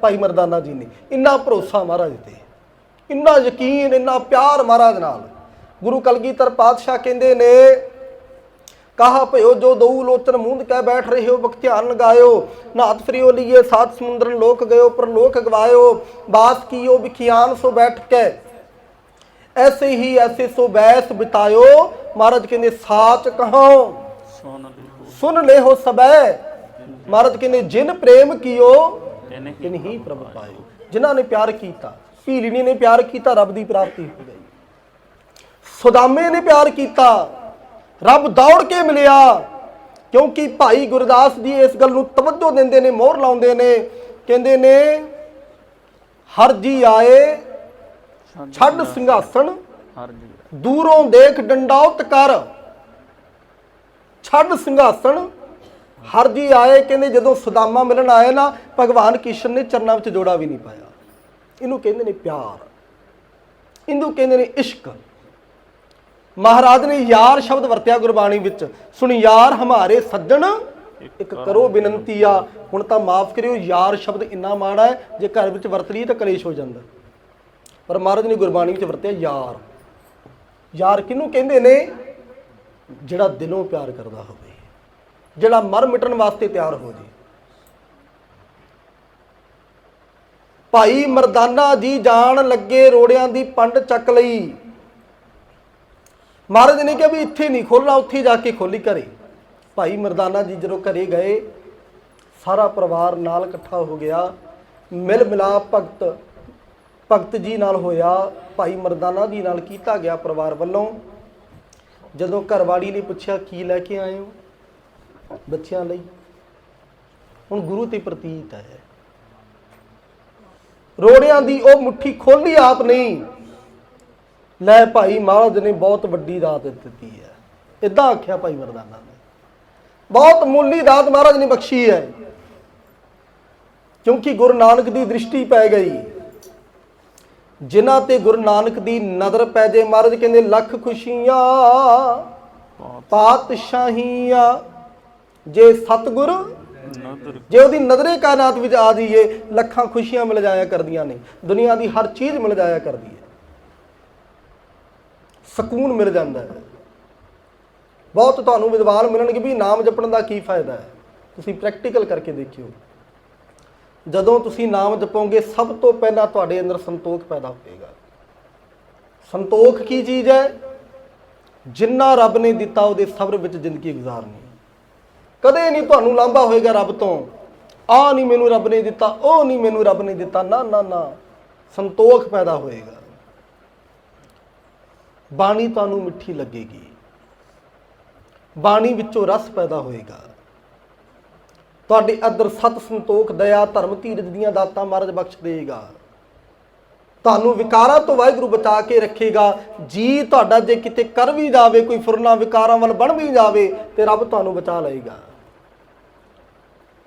ਭਾਈ ਮਰਦਾਨਾ ਜੀ ਨੇ। ਇੰਨਾ ਭਰੋਸਾ ਮਹਾਰਾਜ ਤੇ। ਇੰਨਾ ਯਕੀਨ, ਇੰਨਾ ਪਿਆਰ ਮਹਾਰਾਜ ਨਾਲ। ਗੁਰੂ ਕਲਗੀਧਰ ਪਾਤਸ਼ਾਹ ਕਹਿੰਦੇ ਨੇ, ਕਹਾ ਭਇਓ ਜੋ ਦਊ ਲੋਚਨ ਮੂੰਦ ਕਹਿ ਬੈਠ ਰਹੇ ਹੋ ਬਖਤਿਆਨ ਲਗਾਇਓ। ਨਾਤ ਫਰਿਓ ਲਈਏ ਸਾਤ ਸਮੁੰਦਰਨ ਲੋਕ ਗਇਓ ਪਰ ਲੋਕ ਗਵਾਇਓ। ਬਾਸ ਕੀਓ ਵਿਖਿਆਨ ਸੋ ਬੈਠ ਕੇ। ਐਸੇ ਹੀ ਐਸੇ ਸੋ ਬੈਸ ਬਿਤਾਇਓ। ਮਹਾਰਾਜ ਕਹਿੰਦੇ ਸਾਚ ਕਹੋ। ਸੋਨ ਲਿਖੋ ਸੁਨ ਲੈ ਹੋ ਸਬੈ ਮਹਾਰਾਜ ਕਹਿੰਦੇ ਜਿਨ ਪ੍ਰੇਮ ਕੀਓ ਤਿਨ ਹੀ ਪ੍ਰਭ ਪਾਇਓ। ਜਿਨ੍ਹਾਂ ਨੇ ਪਿਆਰ ਕੀਤਾ ਭੀਲਣੀ ਨੇ ਪਿਆਰ ਕੀਤਾ ਰੱਬ ਦੀ ਪ੍ਰਾਪਤੀ ਹੋ ਗਈ। ਸੁਦਾਮੇ ਨੇ ਪਿਆਰ ਕੀਤਾ ਰੱਬ ਦੌੜ ਕੇ ਮਿਲਿਆ। ਕਿਉਂਕਿ ਭਾਈ ਗੁਰਦਾਸ ਜੀ ਇਸ ਗੱਲ ਨੂੰ ਤਵੱਜੋ ਦਿੰਦੇ ਨੇ ਮੋਹਰ ਲਾਉਂਦੇ ਨੇ। ਕਹਿੰਦੇ ਨੇ ਹਰ ਜੀ ਆਏ ਛੱਡ ਸਿੰਘਾਸਣ। ਹਰ ਜੀ। ਦੂਰੋਂ ਦੇਖ ਡੰਡਾਉਤ ਕਰ। ਛੱਡ ਸਿੰਘਾਸਣ। ਹਰ ਜੀ ਆਏ, ਕਹਿੰਦੇ ਜਦੋਂ ਸੁਦਾਮਾ ਮਿਲਣ ਆਏ ਨਾ, ਭਗਵਾਨ ਕ੍ਰਿਸ਼ਨ ਨੇ ਚਰਨਾਂ ਵਿੱਚ ਜੋੜਾ ਵੀ ਨਹੀਂ ਪਾਇਆ। ਇਹਨੂੰ ਕਹਿੰਦੇ ਨੇ ਪਿਆਰ। ਇਹਨੂੰ ਕਹਿੰਦੇ ਨੇ ਇਸ਼ਕ। ਮਹਾਰਾਜ ਨੇ ਯਾਰ ਸ਼ਬਦ ਵਰਤਿਆ ਗੁਰਬਾਣੀ ਵਿੱਚ। ਸੁਣ ਯਾਰ ਹਮਾਰੇ ਸੱਜਣ, ਇੱਕ ਕਰੋ ਬੇਨਤੀ ਆ। ਹੁਣ ਤਾਂ ਮਾਫ ਕਰਿਓ, ਯਾਰ ਸ਼ਬਦ ਇੰਨਾ ਮਾੜਾ ਹੈ, ਜੇ ਘਰ ਵਿੱਚ ਵਰਤ ਲਈ ਤਾਂ ਕਲੇਸ਼ ਹੋ ਜਾਂਦਾ। ਪਰ ਮਹਾਰਾਜ ਨੇ ਗੁਰਬਾਣੀ ਵਿੱਚ ਵਰਤਿਆ ਯਾਰ। ਯਾਰ ਕਿਹਨੂੰ ਕਹਿੰਦੇ ਨੇ? ਜਿਹੜਾ ਦਿਲੋਂ ਪਿਆਰ ਕਰਦਾ ਹੋਵੇ, ਜਿਹੜਾ ਮਰ ਮਿਟਣ ਵਾਸਤੇ ਤਿਆਰ ਹੋ ਜੇ। ਭਾਈ ਮਰਦਾਨਾ ਜੀ ਜਾਣ ਲੱਗੇ ਰੋੜਿਆਂ ਦੀ ਪੰਡ ਚੱਕ ਲਈ। ਮਹਾਰਾਜ ਨੇ ਕਿਹਾ ਵੀ ਇੱਥੇ ਨਹੀਂ ਖੋਲਣਾ ਉੱਥੇ ਜਾ ਕੇ ਖੋਲੀ ਘਰੇ। ਭਾਈ ਮਰਦਾਨਾ ਜੀ ਜਦੋਂ ਘਰੇ ਗਏ, ਸਾਰਾ ਪਰਿਵਾਰ ਨਾਲ ਇਕੱਠਾ ਹੋ ਗਿਆ। ਮਿਲ ਮਿਲਾਪ ਭਗਤ ਭਗਤ ਜੀ ਨਾਲ ਹੋਇਆ, ਭਾਈ ਮਰਦਾਨਾ ਜੀ ਨਾਲ ਕੀਤਾ ਗਿਆ ਪਰਿਵਾਰ ਵੱਲੋਂ। ਜਦੋਂ ਘਰਵਾੜੀ ਨੇ ਪੁੱਛਿਆ, ਕੀ ਲੈ ਕੇ ਆਏ ਹੋ? ਬੱਚਿਆਂ ਲਈ। ਹੁਣ ਗੁਰੂ ਤੇ ਪ੍ਰਤੀਤ ਹੈ। ਰੋੜਿਆਂ ਦੀ ਉਹ ਮੁੱਠੀ ਖੋਲੀ ਆਪ ਨਹੀਂ ਲੈ ਭਾਈ ਮਹਾਰਾਜ ਨੇ ਬਹੁਤ ਵੱਡੀ ਦਾਤ ਦਿੱਤੀ ਹੈ। ਇਦਾਂ ਆਖਿਆ ਭਾਈ ਮਰਦਾਨਾ ਨੇ। ਬਹੁਤ ਮੁੱਲੀ ਦਾਤ ਮਹਾਰਾਜ ਨੇ ਬਖਸ਼ੀ ਹੈ। ਕਿਉਂਕਿ ਗੁਰੂ ਨਾਨਕ ਦੀ ਦ੍ਰਿਸ਼ਟੀ ਪੈ ਗਈ। ਜਿਨ੍ਹਾਂ ਤੇ ਗੁਰੂ ਨਾਨਕ ਦੀ ਨਜ਼ਰ ਪੈ ਜੇ ਮਹਾਰਾਜ ਕਹਿੰਦੇ ਲੱਖ ਖੁਸ਼ੀਆਂ, ਪਾਤਸ਼ਾਹੀਆਂ। ਜੇ ਸਤਗੁਰ, ਜੇ ਉਹਦੀ ਨਜ਼ਰੇ ਕਾਇਨਾਤ ਵਿੱਚ ਆ ਜਾਈਏ, ਲੱਖਾਂ ਖੁਸ਼ੀਆਂ ਮਿਲ ਜਾਇਆ ਕਰਦੀਆਂ ਨੇ, ਦੁਨੀਆ ਦੀ ਹਰ ਚੀਜ਼ ਮਿਲ ਜਾਇਆ ਕਰਦੀ ਹੈ। ਸਕੂਨ ਮਿਲ ਜਾਂਦਾ ਹੈ। ਬਹੁਤ ਤੁਹਾਨੂੰ ਵਿਦਵਾਨ ਮਿਲਣਗੇ ਵੀ ਨਾਮ ਜਪਣ ਦਾ ਕੀ ਫਾਇਦਾ ਹੈ। ਤੁਸੀਂ ਪ੍ਰੈਕਟੀਕਲ ਕਰਕੇ ਦੇਖਿਓ। ਜਦੋਂ ਤੁਸੀਂ ਨਾਮ ਜਪੋਗੇ, ਸਭ ਤੋਂ ਪਹਿਲਾਂ ਤੁਹਾਡੇ ਅੰਦਰ ਸੰਤੋਖ ਪੈਦਾ ਹੋਵੇਗਾ ਸੰਤੋਖ ਕੀ ਚੀਜ਼ ਹੈ? ਜਿੰਨਾ ਰੱਬ ਨੇ ਦਿੱਤਾ, ਉਹਦੇ ਸਬਰ ਵਿੱਚ ਜ਼ਿੰਦਗੀ ਗੁਜ਼ਾਰਨੀ ਕਦੇ ਨਹੀਂ ਤੁਹਾਨੂੰ ਲਾਂਭਾ ਹੋਏਗਾ ਰੱਬ ਤੋਂ। ਆ ਨਹੀਂ ਮੈਨੂੰ ਰੱਬ ਨੇ ਦਿੱਤਾ, ਉਹ ਨਹੀਂ ਮੈਨੂੰ ਰੱਬ ਨੇ ਦਿੱਤਾ। ਨਾ ਨਾ ਨਾ। ਸੰਤੋਖ ਪੈਦਾ ਹੋਏਗਾ। ਬਾਣੀ ਤੁਹਾਨੂੰ ਮਿੱਠੀ ਲੱਗੇਗੀ। ਬਾਣੀ ਵਿੱਚੋਂ ਰਸ ਪੈਦਾ ਹੋਏਗਾ। ਤੁਹਾਡੇ ਅੰਦਰ ਸਤ ਸੰਤੋਖ, ਦਇਆ, ਧਰਮ, ਧੀਰਜ ਦੀਆਂ ਦਾਤਾਂ ਮਹਾਰਾਜ ਬਖਸ਼ ਦੇਗਾ ਤੁਹਾਨੂੰ ਵਿਕਾਰਾਂ ਤੋਂ ਵਾਹਿਗੁਰੂ ਬਚਾ ਕੇ ਰੱਖੇਗਾ। ਜੀ ਤੁਹਾਡਾ ਜੇ ਕਿਤੇ ਕਰ ਵੀ ਜਾਵੇ, ਕੋਈ ਫੁਰਨਾ ਵਿਕਾਰਾਂ ਵੱਲ ਬਣ ਵੀ ਜਾਵੇ, ਤੇ ਰੱਬ ਤੁਹਾਨੂੰ ਬਚਾ ਲਏਗਾ।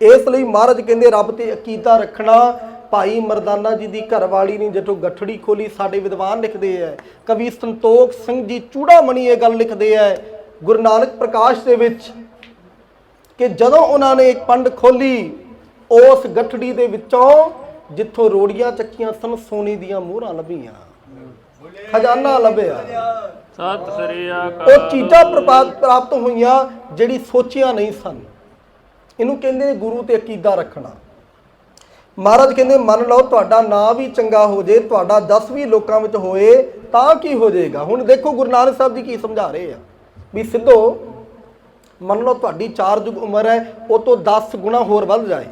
ਇਸ ਲਈ ਮਹਾਰਾਜ ਕਹਿੰਦੇ, ਰੱਬ ਤੇ ਅਕੀਦਾ ਰੱਖਣਾ। ਭਾਈ ਮਰਦਾਨਾ ਜੀ ਦੀ ਘਰਵਾਲੀ ਨੇ ਜਦੋਂ ਗੱਠੜੀ ਖੋਲੀ, ਸਾਡੇ ਵਿਦਵਾਨ ਲਿਖਦੇ ਐ। ਕਵੀ ਸੰਤੋਖ ਸਿੰਘ ਜੀ ਚੂੜਾ ਮਣੀ ਇਹ ਗੱਲ ਲਿਖਦੇ ਐ। ਗੁਰੂ ਨਾਨਕ ਪ੍ਰਕਾਸ਼ ਦੇ ਵਿੱਚ ਕਿ ਜਦੋਂ ਉਹਨਾਂ ਨੇ ਇੱਕ ਪੰਡ ਖੋਲੀ ਉਸ ਗੱਠੜੀ ਦੇ ਵਿੱਚੋਂ ਜਿੱਥੋਂ ਰੋੜੀਆਂ ਚੱਕੀਆਂ ਸਨ ਸੋਨੇ ਦੀਆਂ ਮੋਹਰਾਂ ਲੱਭੀਆਂ। ਖਜ਼ਾਨਾ ਲੱਭਿਆ। ਸਤਿ ਸ੍ਰੀ ਅਕਾਲ। ਉਹ ਚੀਜ਼ਾਂ ਪ੍ਰਾਪਤ ਪ੍ਰਾਪਤ ਹੋਈਆਂ ਜਿਹੜੀ ਸੋਚੀਆਂ ਨਹੀਂ ਸਨ। ਇਹਨੂੰ ਕਹਿੰਦੇ ਨੇ ਗੁਰੂ ਤੇ ਅਕੀਦਾ ਰੱਖਣਾ। ਮਹਾਰਾਜ ਕਹਿੰਦੇ ਮੰਨ ਲਓ ਤੁਹਾਡਾ ਨਾਂ ਵੀ ਚੰਗਾ ਹੋ ਜੇ ਤੁਹਾਡਾ ਜਸ ਵੀ ਲੋਕਾਂ ਵਿੱਚ ਹੋਏ ਤਾਂ ਕੀ ਹੋ ਜਾਏਗਾ? ਹੁਣ ਦੇਖੋ ਗੁਰੂ ਨਾਨਕ ਸਾਹਿਬ ਜੀ ਕੀ ਸਮਝਾ ਰਹੇ ਆ। ਵੀ ਸਿੱਧੋ ਮੰਨ ਲਓ ਤੁਹਾਡੀ ਚਾਰ ਯੁਗ ਉਮਰ ਹੈ, ਉਹ ਤੋਂ 10 ਗੁਣਾ ਹੋਰ ਵੱਧ ਜਾਏ।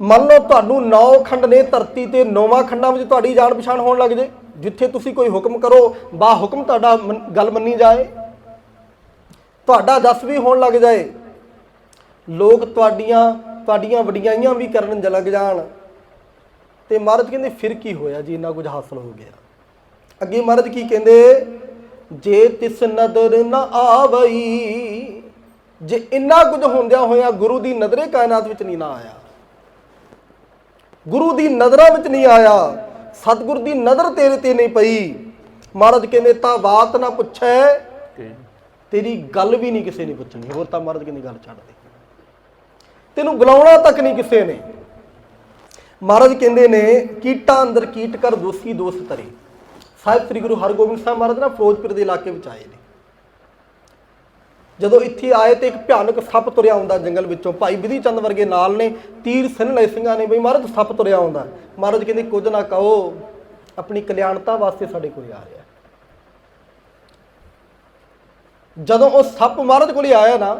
ਮੰਨ ਲਓ ਤੁਹਾਨੂੰ ਨੌ ਖੰਡ ਨੇ ਧਰਤੀ ਤੇ ਨੌਵਾਂ ਖੰਡਾਂ ਵਿੱਚ ਤੁਹਾਡੀ ਜਾਣ ਪਛਾਣ ਹੋਣ ਲੱਗ ਜੇ, ਜਿੱਥੇ ਤੁਸੀਂ ਕੋਈ ਹੁਕਮ ਕਰੋ, ਬਾ ਹੁਕਮ ਤੁਹਾਡਾ ਗੱਲ ਮੰਨੀ ਜਾਏ। ਤੁਹਾਡਾ ਜਸ ਵੀ ਹੋਣ ਲੱਗ ਜਾਏ। ਲੋਕ ਤੁਹਾਡੀਆਂ ਤੁਹਾਡੀਆਂ ਵਡਿਆਈਆਂ ਵੀ ਕਰਨ ਜ ਲੱਗ ਜਾਣ। ਤੇ ਮਹਾਰਾਜ ਕਹਿੰਦੇ, ਫਿਰ ਕੀ ਹੋਇਆ ਜੀ? ਇੰਨਾ ਕੁਝ ਹਾਸਲ ਹੋ ਗਿਆ। ਅੱਗੇ ਮਹਾਰਾਜ ਕੀ ਕਹਿੰਦੇ ਜੇ ਤਿਸ ਨਦਰ ਨਾ ਆਵਈ ਜੇ ਇੰਨਾ ਕੁਝ ਹੁੰਦਿਆਂ ਹੋਇਆ ਗੁਰੂ ਦੀ ਨਜ਼ਰੇ ਕਾਇਨਾਤ ਵਿੱਚ ਨਹੀਂ ਨਾ ਆਇਆ ਗੁਰੂ ਦੀ ਨਜ਼ਰਾਂ ਵਿੱਚ ਨਹੀਂ ਆਇਆ ਸਤਿਗੁਰ ਦੀ ਨਜ਼ਰ ਤੇਰੇ ਤੇ ਨਹੀਂ ਪਈ ਮਹਾਰਾਜ ਕਹਿੰਦੇ ਤਾਂ ਬਾਤ ਨਾ ਪੁੱਛੈ ਤੇਰੀ ਗੱਲ ਵੀ ਨਹੀਂ ਕਿਸੇ ਨੇ ਪੁੱਛਣੀ ਹੋਰ ਤਾਂ ਮਹਾਰਾਜ ਕਹਿੰਦੇ ਗੱਲ ਛੱਡ ਦੇ। ਤੈਨੂੰ ਬੁਲਾਉਣਾ ਤੱਕ ਨਹੀਂ ਕਿਸੇ ਨੇ। ਮਹਾਰਾਜ ਕਹਿੰਦੇ ਨੇ ਕੀਟਾਂ ਅੰਦਰ ਕੀਟ ਕਰ ਦੋਸੀ ਦੋਸ ਤਰੇ ਸਾਹਿਬ ਸ੍ਰੀ ਗੁਰੂ ਹਰਗੋਬਿੰਦ ਸਾਹਿਬ ਮਹਾਰਾਜ ਨਾ ਫਿਰੋਜ਼ਪੁਰ ਦੇ ਇਲਾਕੇ ਵਿੱਚ ਆਏ ਨੇ। ਜਦੋਂ ਇੱਥੇ ਆਏ ਤੇ ਇੱਕ ਭਿਆਨਕ ਸੱਪ ਤੁਰਿਆ ਆਉਂਦਾ ਜੰਗਲ ਵਿੱਚੋਂ। ਭਾਈ ਵਿਧੀ ਚੰਦ ਵਰਗੇ ਨਾਲ ਨੇ, ਤੀਰ ਸਿੰਨ ਲਏ ਸਿੰਘਾਂ ਨੇ ਬਈ ਮਹਾਰਾਜ ਸੱਪ ਤੁਰਿਆ ਆਉਂਦਾ। ਮਹਾਰਾਜ ਕਹਿੰਦੇ, ਕੁਝ ਨਾ ਕਹੋ, ਆਪਣੀ ਕਲਿਆਣਤਾ ਵਾਸਤੇ ਸਾਡੇ ਕੋਲ ਆ ਰਿਹਾ ਜਦੋਂ ਉਹ ਸੱਪ ਮਹਾਰਾਜ ਕੋਲ ਆਇਆ ਨਾ,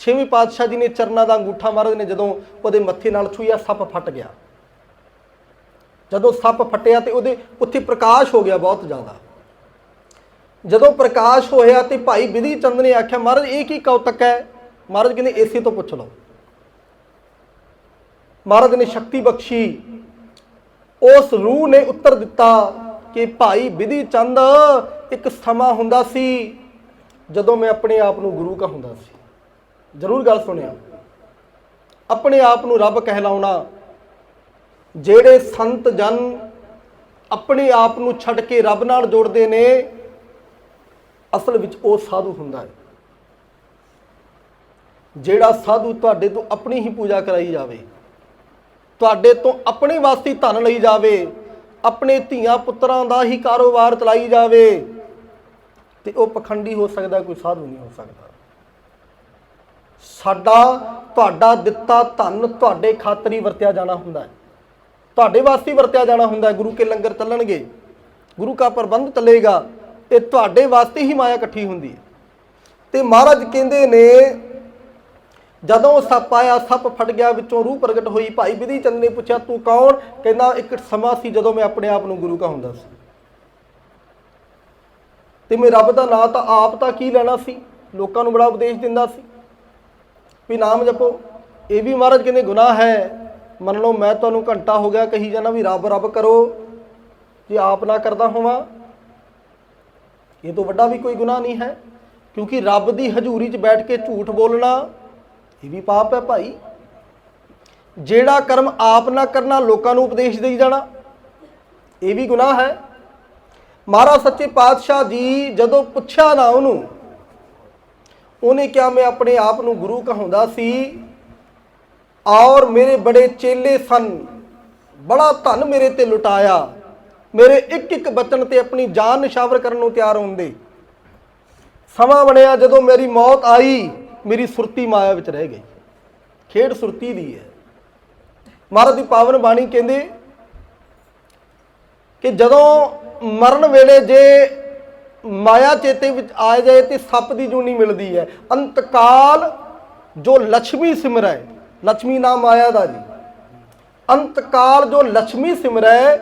ਛੇਵੀਂ ਪਾਤਸ਼ਾਹ ਜੀ ਨੇ ਚਰਨਾਂ ਦਾ ਅੰਗੂਠਾ ਮਹਾਰਾਜ ਨੇ ਜਦੋਂ ਉਹਦੇ ਮੱਥੇ ਨਾਲ ਛੂਇਆ ਸੱਪ ਫਟ ਗਿਆ। ਜਦੋਂ ਸੱਪ ਫਟਿਆ ਤੇ ਉਹਦੇ ਉੱਥੇ ਪ੍ਰਕਾਸ਼ ਹੋ ਗਿਆ ਬਹੁਤ ਜ਼ਿਆਦਾ। ਜਦੋਂ ਪ੍ਰਕਾਸ਼ ਹੋਇਆ ਤੇ ਭਾਈ ਵਿਧੀ ਚੰਦ ਨੇ ਆਖਿਆ, ਮਹਾਰਾਜ, ਇਹ ਕੀ ਕੌਤਕ ਹੈ? ਮਹਾਰਾਜ ਕਹਿੰਦੇ, ਏਸੇ ਤੋਂ ਪੁੱਛ ਲਓ। ਮਹਾਰਾਜ ਨੇ ਸ਼ਕਤੀ ਬਖਸ਼ੀ। ਉਸ ਰੂਹ ਨੇ ਉੱਤਰ ਦਿੱਤਾ ਕਿ ਭਾਈ ਵਿਧੀ ਚੰਦ ਇੱਕ ਸਮਾਂ ਹੁੰਦਾ ਸੀ ਜਦੋਂ ਮੈਂ ਆਪਣੇ ਆਪ ਨੂੰ ਗੁਰੂ ਕਹਾਉਂਦਾ ਸੀ। ਜ਼ਰੂਰ ਗੱਲ ਸੁਣਿਆ। ਆਪਣੇ ਆਪ ਨੂੰ ਰੱਬ ਕਹਿਲਾਉਣਾ ਜਿਹੜੇ ਸੰਤ ਜਨ ਆਪਣੇ ਆਪ ਨੂੰ ਛੱਡ ਕੇ ਰੱਬ ਨਾਲ ਜੋੜਦੇ ਨੇ, ਅਸਲ ਵਿੱਚ ਉਹ ਸਾਧੂ ਹੁੰਦਾ ਹੈ। ਜਿਹੜਾ ਸਾਧੂ ਤੁਹਾਡੇ ਤੋਂ ਆਪਣੀ ਹੀ ਪੂਜਾ ਕਰਾਈ ਜਾਵੇ, ਤੁਹਾਡੇ ਤੋਂ ਆਪਣੇ ਵਾਸਤੇ ਧਨ ਲਈ ਜਾਵੇ, ਆਪਣੇ ਧੀਆਂ ਪੁੱਤਰਾਂ ਦਾ ਹੀ ਕਾਰੋਬਾਰ ਚਲਾਈ ਜਾਵੇ, ਤੇ ਉਹ ਪਖੰਡੀ ਹੋ ਸਕਦਾ, ਕੋਈ ਸਾਧੂ ਨਹੀਂ ਹੋ ਸਕਦਾ। ਸਾਡਾ, ਤੁਹਾਡਾ ਦਿੱਤਾ ਧਨ ਤੁਹਾਡੇ ਖਾਤਰ ਹੀ ਵਰਤਿਆ ਜਾਣਾ ਹੁੰਦਾ ਹੈ। ਤੁਹਾਡੇ ਵਾਸਤੇ ਵਰਤਿਆ ਜਾਣਾ ਹੁੰਦਾ ਗੁਰੂ ਕੇ ਲੰਗਰ ਚੱਲਣਗੇ, ਗੁਰੂ ਕਾ ਪ੍ਰਬੰਧ ਚੱਲੇਗਾ ਇਹ ਤੁਹਾਡੇ ਵਾਸਤੇ ਹੀ ਮਾਇਆ ਇਕੱਠੀ ਹੁੰਦੀ ਹੈ। ਤੇ ਮਹਾਰਾਜ ਕਹਿੰਦੇ ਨੇ, ਜਦੋਂ ਸੱਪ ਆਇਆ, ਸੱਪ ਫਟ ਗਿਆ, ਵਿੱਚੋਂ ਰੂਹ ਪ੍ਰਗਟ ਹੋਈ, ਭਾਈ ਵਿਧੀ ਚੰਦ ਨੇ ਪੁੱਛਿਆ, ਤੂੰ ਕੌਣ? ਕਹਿੰਦਾ, ਇੱਕ ਸਮਾਂ ਸੀ ਜਦੋਂ ਮੈਂ ਆਪਣੇ ਆਪ ਨੂੰ ਗੁਰੂ ਕਹਾਉਂਦਾ ਸੀ। ਤੇ ਮੈਂ ਰੱਬ ਦਾ ਨਾਂ ਤਾਂ ਆਪ ਤਾਂ ਕੀ ਲੈਣਾ ਸੀ? ਲੋਕਾਂ ਨੂੰ ਬੜਾ ਉਪਦੇਸ਼ ਦਿੰਦਾ ਸੀ। ਵੀ ਨਾਮ ਜਪੋ। ਇਹ ਵੀ ਮਹਾਰਾਜ ਕਹਿੰਦੇ, ਗੁਨਾਹ ਹੈ। ਮੰਨ ਲਓ ਮੈਂ ਤੁਹਾਨੂੰ ਘੰਟਾ ਹੋ ਗਿਆ ਕਹੀ ਜਾਣਾ ਵੀ ਰੱਬ ਰੱਬ ਕਰੋ, ਜੇ ਆਪ ਨਾ ਕਰਦਾ ਹੋਵਾਂ। ਇਹ ਤੋਂ ਵੱਡਾ ਵੀ ਕੋਈ ਗੁਨਾਹ ਨਹੀਂ ਹੈ, ਕਿਉਂਕਿ ਰੱਬ ਦੀ ਹਜ਼ੂਰੀ 'ਚ ਬੈਠ ਕੇ ਝੂਠ ਬੋਲਣਾ, ਇਹ ਵੀ ਪਾਪ ਹੈ ਭਾਈ। ਜਿਹੜਾ ਕਰਮ ਆਪ ਨਾ ਕਰਨਾ, ਲੋਕਾਂ ਨੂੰ ਉਪਦੇਸ਼ ਦੇਈ ਜਾਣਾ, ਇਹ ਵੀ ਗੁਨਾਹ ਹੈ। ਮਹਾਰਾਜ ਸੱਚੇ ਪਾਤਸ਼ਾਹ ਜੀ ਜਦੋਂ ਪੁੱਛਿਆ ਨਾ ਉਹਨੂੰ, ਉਹਨੇ ਕਿਹਾ, ਮੈਂ ਆਪਣੇ ਆਪ ਨੂੰ ਗੁਰੂ ਕਹਾਉਂਦਾ ਸੀ ਔਰ ਮੇਰੇ ਬੜੇ ਚੇਲੇ ਸਨ। ਬੜਾ ਧਨ ਮੇਰੇ ਤੇ ਲੁਟਾਇਆ। ਮੇਰੇ ਇੱਕ ਇੱਕ ਬਚਨ ਤੇ ਆਪਣੀ ਜਾਨ ਨਿਸ਼ਾਵਰ ਕਰਨ ਨੂੰ ਤਿਆਰ ਹੁੰਦੇ ਸਮਾਂ ਬਣਿਆ ਜਦੋਂ ਮੇਰੀ ਮੌਤ ਆਈ, ਮੇਰੀ ਸੁਰਤੀ ਮਾਇਆ ਵਿੱਚ ਰਹਿ ਗਈ। ਖੇਡ ਸੁਰਤੀ ਦੀ ਹੈ। ਮਹਾਰਾਜ ਦੀ ਪਾਵਨ ਬਾਣੀ ਕਹਿੰਦੇ ਕਿ ਜਦੋਂ ਮਰਨ ਵੇਲੇ ਜੇ ਮਾਇਆ ਚੇਤੇ ਵਿੱਚ ਆ ਜਾਏ ਤੇ ਸੱਪ ਦੀ ਜੂਨੀ ਮਿਲਦੀ ਹੈ। ਅੰਤਕਾਲ ਜੋ ਲక్ష్ਮੀ ਸਿਮਰੈ ਲక్ష్ਮੀ ਨਾਮ ਆਇਆ ਦਾ ਜੀ। ਅੰਤ ਕਾਲ ਜੋ ਲక్ష్ਮੀ ਸਿਮਰੈ,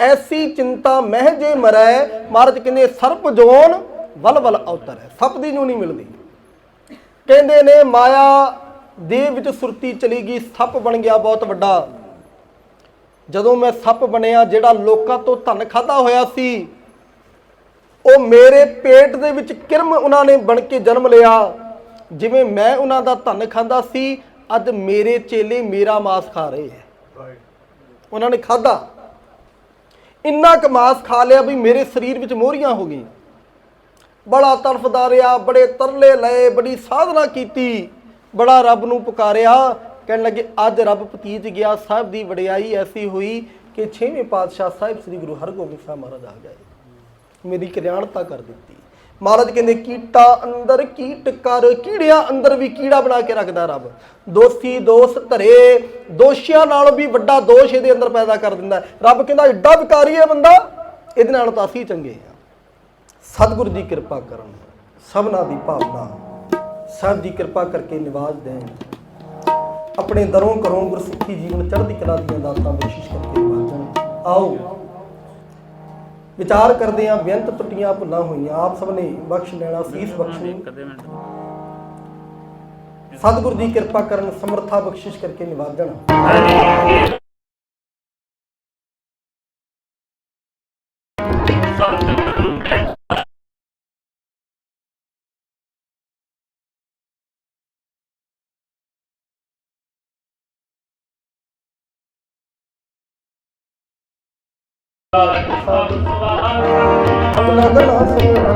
ਐਸੀ ਚਿੰਤਾ ਮਹਿ ਜੇ ਮਰੈ। ਮਹਾਰਾਜ ਕਹਿੰਦੇ, ਸਰਪ ਜੋਨ ਵਲਵਲ ਹੈ ਸਭ ਦੀ ਨੂੰ ਨਹੀਂ ਮਿਲਦੀ। ਕਹਿੰਦੇ ਨੇ, ਮਾਇਆ ਦੇ ਵਿੱਚ ਸੁਰਤੀ ਚਲੀ ਗਈ, ਸੱਪ ਬਣ ਗਿਆ ਬਹੁਤ ਵੱਡਾ। ਜਦੋਂ ਮੈਂ ਸੱਪ ਬਣਿਆ, ਜਿਹੜਾ ਲੋਕਾਂ ਤੋਂ ਧਨ ਖਾਦਾ ਹੋਇਆ ਸੀ, ਉਹ ਮੇਰੇ ਪੇਟ ਦੇ ਵਿੱਚ ਕਿਰਮ ਉਹਨਾਂ ਨੇ ਬਣ ਕੇ ਜਨਮ ਲਿਆ। ਜਿਵੇਂ ਮੈਂ ਉਹਨਾਂ ਦਾ ਧਨ ਖਾਂਦਾ ਸੀ ਅੱਜ ਮੇਰੇ ਚੇਲੇ ਮੇਰਾ ਮਾਸ ਖਾ ਰਹੇ ਹੈ। ਉਹਨਾਂ ਨੇ ਖਾਦਾ ਇੰਨਾ ਕੁ ਮਾਸ ਖਾ ਲਿਆ ਵੀ ਮੇਰੇ ਸਰੀਰ ਵਿੱਚ ਮੋਹਰੀਆਂ ਹੋ ਗਈਆਂ। ਬੜਾ ਤੜਫਦਾ ਰਿਹਾ, ਬੜੇ ਤਰਲੇ ਲਏ, ਬੜੀ ਸਾਧਨਾ ਕੀਤੀ। ਬੜਾ ਰੱਬ ਨੂੰ ਪੁਕਾਰਿਆ। ਕਹਿਣ ਲੱਗੇ, ਅੱਜ ਰੱਬ ਪਤੀਤ ਗਿਆ, ਸਾਹਿਬ ਦੀ ਵਡਿਆਈ ਐਸੀ ਹੋਈ ਕਿ 6ਵੇਂ ਪਾਤਸ਼ਾਹ ਸਾਹਿਬ ਸ੍ਰੀ ਗੁਰੂ ਹਰਗੋਬਿੰਦ ਸਾਹਿਬ ਮਹਾਰਾਜ ਆ ਗਏ। ਮੇਰੀ ਕਲਿਆਣਤਾ ਕਰ ਦਿੱਤੀ। ਮਹਾਰਾਜ ਕਹਿੰਦੇ, ਕੀਟਾ ਅੰਦਰ ਕੀਟ ਕਰ, ਕੀੜਿਆਂ ਅੰਦਰ ਵੀ ਕੀੜਾ ਬਣਾ ਕੇ ਰੱਖਦਾ ਰੱਬ। ਦੋਸੀ ਦੋਸ ਧਰੇ, ਦੋਸ਼ੀਆਂ ਨਾਲੋਂ ਵੀ ਵੱਡਾ ਦੋਸ਼ ਇਹਦੇ ਅੰਦਰ ਪੈਦਾ ਕਰ ਦਿੰਦਾ ਰੱਬ ਕਹਿੰਦਾ ਏਡਾ ਵਿਕਾਰੀ ਹੈ ਬੰਦਾ, ਇਹਦੇ ਨਾਲ ਤਾਂ ਅਸੀਂ ਚੰਗੇ ਆ ਸਤਿਗੁਰੂ ਦੀ ਕਿਰਪਾ ਕਰਨ, ਸਭਨਾ ਦੀ ਭਾਵਨਾ, ਸਭ ਦੀ ਕਿਰਪਾ ਕਰਕੇ ਨਿਵਾਜ ਦੇਣ। ਆਪਣੇ ਦਰੋਂ ਕਰੋਂ ਗੁਰਸਿੱਖੀ ਜੀਵਨ ਚੜ੍ਹਦੀ ਕਲਾ ਦੀਆਂ ਦਾਤਾਂ ਬਖਸ਼ਿਸ਼ ਕਰਕੇ ਨਿਵਾਜਣ ਆਓ ਵਿਚਾਰ ਕਰਦੇ ਆਂ ਬੇਅੰਤ ਟੁੱਟੀਆਂ ਭੁੱਲਾਂ ਹੋਈਆਂ। ਆਪ ਸਭ ਨੇ ਬਖਸ਼ ਲੈਣਾ ਸੀਸ ਬਖਸ਼ਣੀ। ਸਤਿਗੁਰੂ ਦੀ ਕਿਰਪਾ ਕਰਨ ਸਮਰਥਾ ਬਖਸ਼ਿਸ਼ ਕਰਕੇ ਨਿਵਾਜਣ ਆਪਣਾ ਗਲਾ ਸੋਣਾ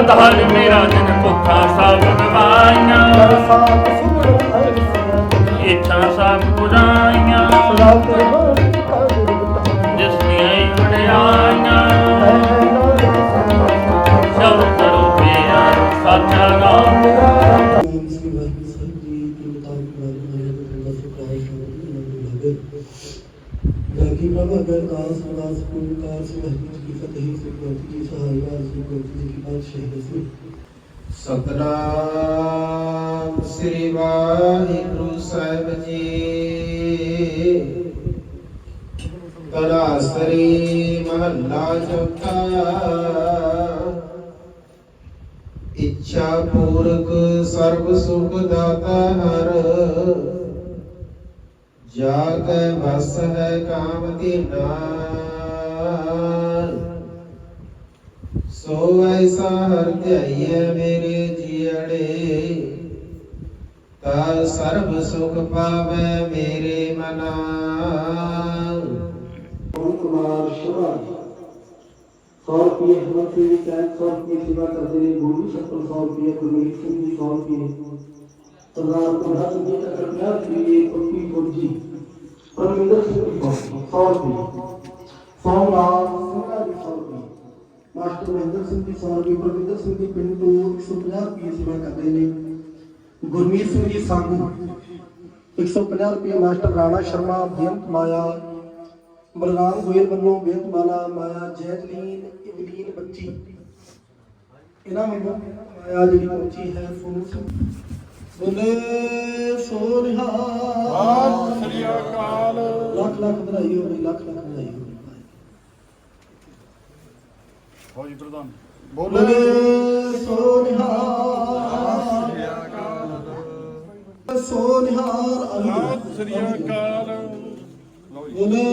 ਨਾਮ ਆਧਾਰ ਮੇਰਾ ਦਿਨ ਭੁੱਖਾ ਸਭ ਅਰਸ ਇੱਛਾ ਸਭ ਪੁਜਾਈਆਂ ਸਦਾ ਸਤਨਾਮ ਸ੍ਰੀ ਵਾਹਿਗੁਰੂ ਸਾਹਿਬ ਜੀ। ਤਨਾਸਰੀ ਮਹੱਲਾ ਚੌਥਾ। ਇੱਛਾ ਪੂਰਕ ਸਰਬ ਸੁਖ ਦਾਤਾ ਹਰ। ਜਾ ਕੈ ਵਸ ਹੈ ਕਾਮ ਦੀਨਾਰ ਸੋ ਐਸਾ ਹਰ ਧਿਆਈਐ ਮੇਰੇ ਜੀੜੇ ਤਾ ਸਰਬ ਸੁਖ ਪਾਵੇ ਮੇਰੇ ਮਨਾ ਪਵਨ ਕੁਮਾਰ ਸ਼ੁਭਾ 100 ਰੁਪਏ ਹਮਤ ਸਿੰਘ ਜੀ ਕਹਿ 100 ਰੁਪਏ ਸੇਵਾ ਕਰਦੇ ਨੇ ਗੋਲੂ ਸੱਤਰ 100 ਰੁਪਏ ਗੁਰਮੀਤ ਸਿੰਘ ਜੀ 100 ਰੁਪਏ ਸਰਦਾਰ ਕੋਢਾ ਸਿੰਘ ਜੀ ਤੱਕ 50 ਰੁਪਏ ਪੱਪੀ ਫੌਜੀ ਪਰਮਿੰਦਰ ਸਿੰਘ ਜੀ 100 ਰੁਪਏ ਸੋਮਨਾਥ ਸਿੰਘਾ ਜੀ 100 ਰੁਪਏ ਮਾਸਟਰ ਮਹਿੰਦਰ ਸਿੰਘ ਜੀ 100 ਰੁਪਏ ਪਰਮਿੰਦਰ ਸਿੰਘ ਜੀ ਪਿੰਡ ਤੋਂ 150 ਰੁਪਏ ਸੇਵਾ ਕਰਦੇ ਨੇ। ਗੁਰਮੀਤ ਸਿੰਘ ਜੀ ਸਾਗੂ 150 ਰੁਪਏ ਮਾਸਟਰ ਰਾਣਾ ਸ਼ਰਮਾ ਬੇਅੰਤ ਮਾਇਆ। ਬਲਰਾਮ ਗੋਇਲ ਵੱਲੋਂ ਬੇਤਮਾਲਾ ਮਾਇਆ ਜੈਤਲੀਨ ਇਵਲੀਨ ਬੱਚੀ। ਇਹਨਾਂ ਵੱਲੋਂ ਮਾਇਆ ਜਿਹੜੀ ਬੱਚੀ ਹੈ ਸੋਨੂ ਸਿੰਘ ਬੋਲੇ ਸੋਨਿਹਾ ਸ੍ਰੀ ਅਕਾਲ। ਲੱਖ ਲੱਖ ਵਧਾਈ ਹੋਵੇ ਲੱਖ ਲੱਖ ਵਧਾਈ ਹੋਵੇ ਫੌਜੀ ਪ੍ਰਧਾਨ। ਬੋਲੇ ਸੋਨਿਹਾ ਸ੍ਰੀ ਅਕਾਲ ਸੋਨਿਹਾਰ ਅਲੀ। ਸ੍ਰੀ ਅਕਾਲ। ਬੋਲੇ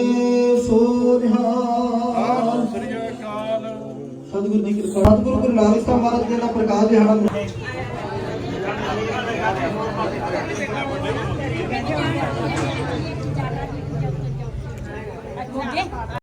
ਸੋਨਿਹਾਰ। ਸ੍ਰੀ ਅਕਾਲ। ਸਤਿਗੁਰੂ ਦੀ ਕਿਰਪਾ। ਸਤਿਗੁਰੂ ਗੁਰੂ ਨਾਨਕ ਸਾਹਿਬ ਮਹਾਰਾਜ ਜੀ ਦਾ ਪ੍ਰਕਾਸ਼ ਦਿਹਾੜਾ ਦੂਜੇ